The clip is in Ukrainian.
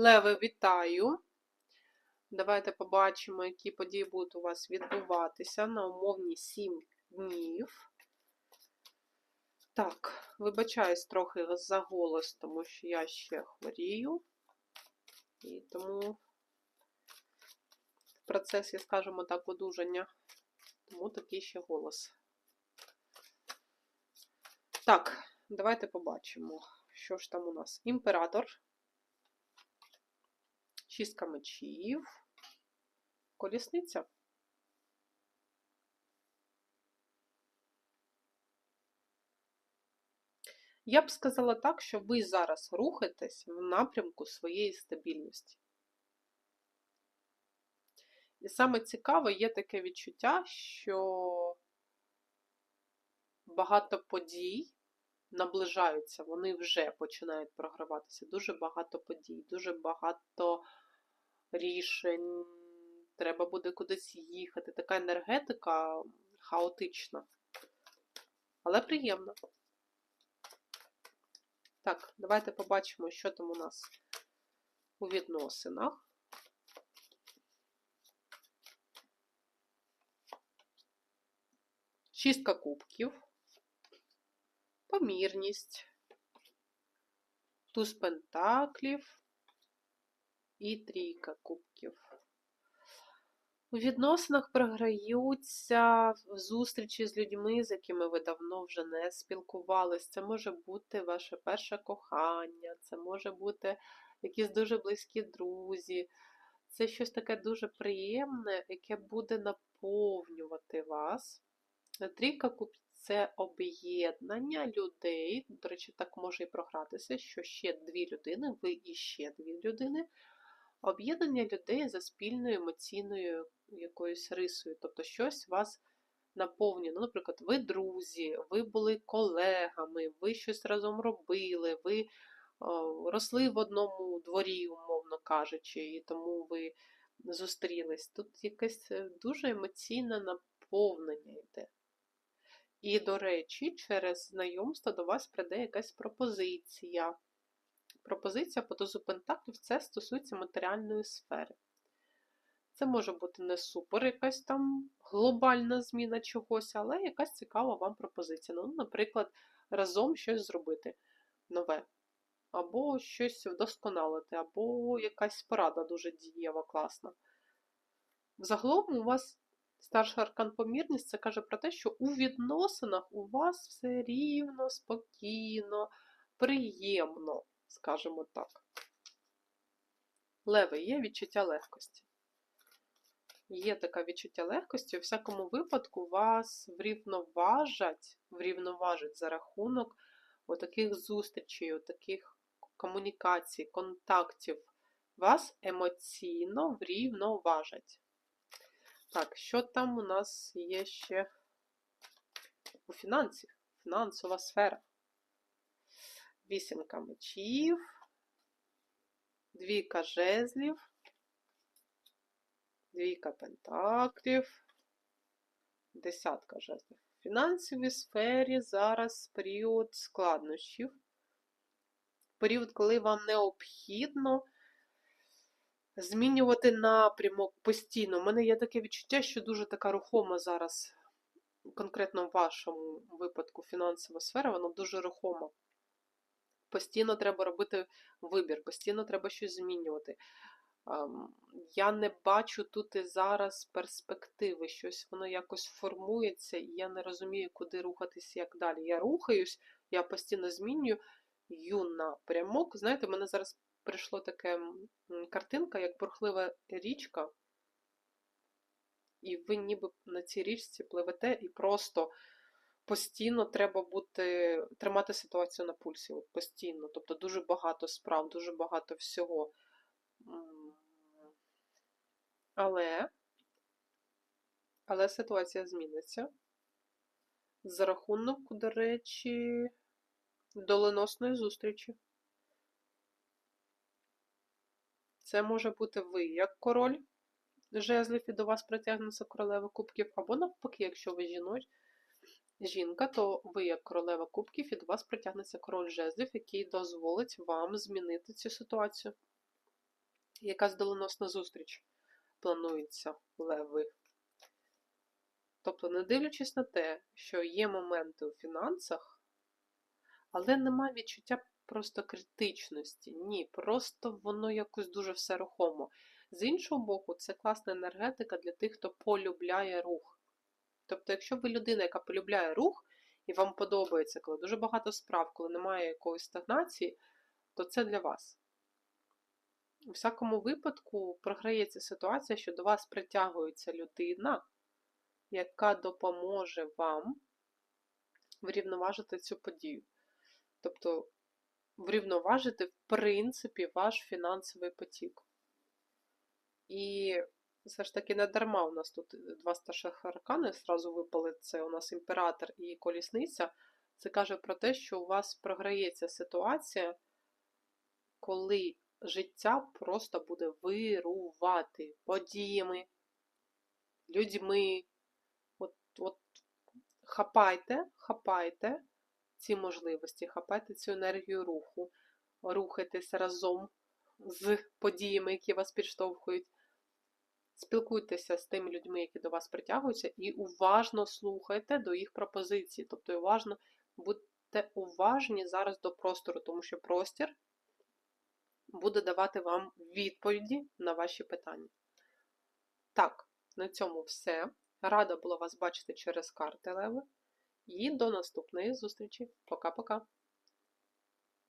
Леви, вітаю! Давайте побачимо, які події будуть у вас відбуватися на умовні 7 днів. Так, вибачаюсь трохи за голос, тому що я ще хворію. І тому в процесі, скажімо так, одужання. Тому такий ще голос. Так, давайте побачимо, що ж там у нас. Імператор. Шістка мечів. Колісниця. Я б сказала так, що ви зараз рухаєтесь в напрямку своєї стабільності. І саме цікаве є таке відчуття, що багато подій наближаються, вони вже починають програватися. Дуже багато подій, дуже багато рішень. Треба буде кудись їхати. Така енергетика хаотична, але приємна. Так, давайте побачимо, що там у нас у відносинах. Шістка кубків, помірність, туз пентаклів і трійка кубків. У відносинах програються зустрічі з людьми, з якими ви давно вже не спілкувались. Це може бути ваше перше кохання, це може бути якісь дуже близькі друзі. Це щось таке дуже приємне, яке буде наповнювати вас. Трійка кубків це об'єднання людей. До речі, так може і програтися, що ще дві людини, ви і ще дві людини. Об'єднання людей за спільною емоційною якоюсь рисою. Тобто щось вас наповнює. Ну, Наприклад, ви друзі, ви були колегами, ви щось разом робили, ви росли в одному дворі, умовно кажучи, і тому ви зустрілись. Тут якесь е, дуже емоційне наповнення йде. І, до речі, через знайомство до вас прийде якась пропозиція. Пропозиція по дозу пентаклів це стосується матеріальної сфери. Це може бути не супер якась там глобальна зміна чогось, але якась цікава вам пропозиція. Ну, Наприклад, разом щось зробити нове, або щось вдосконалити, або якась порада дуже дієва, класна. Загалом у вас старший аркан помірність це каже про те, що у відносинах у вас все рівно, спокійно, приємно, скажімо так. Леве є відчуття легкості. Є таке відчуття легкості, у всякому випадку вас врівноважать, врівноважать за рахунок отаких зустрічей, отаких комунікацій, контактів. Вас емоційно врівноважать. Так, що там у нас є ще у фінансів? Фінансова сфера. Вісімка мечів, двійка жезлів, двійка пентаклів, десятка жезлів. В фінансовій сфері зараз період складнощів. Період, коли вам необхідно змінювати напрямок постійно. У мене є таке відчуття, що дуже така рухома зараз, конкретно в вашому випадку, фінансова сфера, вона дуже рухома. Постійно треба робити вибір, постійно треба щось змінювати. Я не бачу тут і зараз перспективи, щось воно якось формується, і я не розумію, куди рухатися як далі. Я рухаюсь, я постійно змінюю напрямок. Знаєте, в мене зараз прийшло таке картинка, як бурхлива річка, і ви ніби на цій річці пливете, і просто постійно треба бути, тримати ситуацію на пульсі. От Постійно. Тобто дуже багато справ, дуже багато всього. Але, але ситуація зміниться. За рахунок, до речі, доленосної зустрічі. Це може бути ви як король жезлів і до вас притягнеться королева кубків, або навпаки, якщо ви жіноч, жінка, то ви як королева кубків і до вас притягнеться король жезлів, який дозволить вам змінити цю ситуацію. Якась доленосна зустріч планується, леви. Тобто, не дивлячись на те, що є моменти у фінансах, але нема відчуття просто критичності. Ні, просто воно якось дуже все рухомо. З іншого боку, це класна енергетика для тих, хто полюбляє рух. Тобто, якщо ви людина, яка полюбляє рух, і вам подобається, коли дуже багато справ, коли немає якоїсь стагнації, то це для вас. У всякому випадку програється ситуація, що до вас притягується людина, яка допоможе вам врівноважити цю подію. Тобто, врівноважити, в принципі, ваш фінансовий потік. І все ж таки не дарма у нас тут два старших аркани зразу випали. Це у нас імператор і колісниця. Це каже про те, що у вас програється ситуація, коли життя просто буде вирувати подіями, людьми. От, от хапайте, хапайте ці можливості, хапайте цю енергію руху, рухайтесь разом з подіями, які вас підштовхують. Спілкуйтеся з тими людьми, які до вас притягуються, і уважно слухайте до їх пропозицій. Тобто, уважно будьте уважні зараз до простору, тому що простір буде давати вам відповіді на ваші питання. Так, на цьому все. Рада була вас бачити через карти Леви. І до наступної зустрічі. Пока-пока.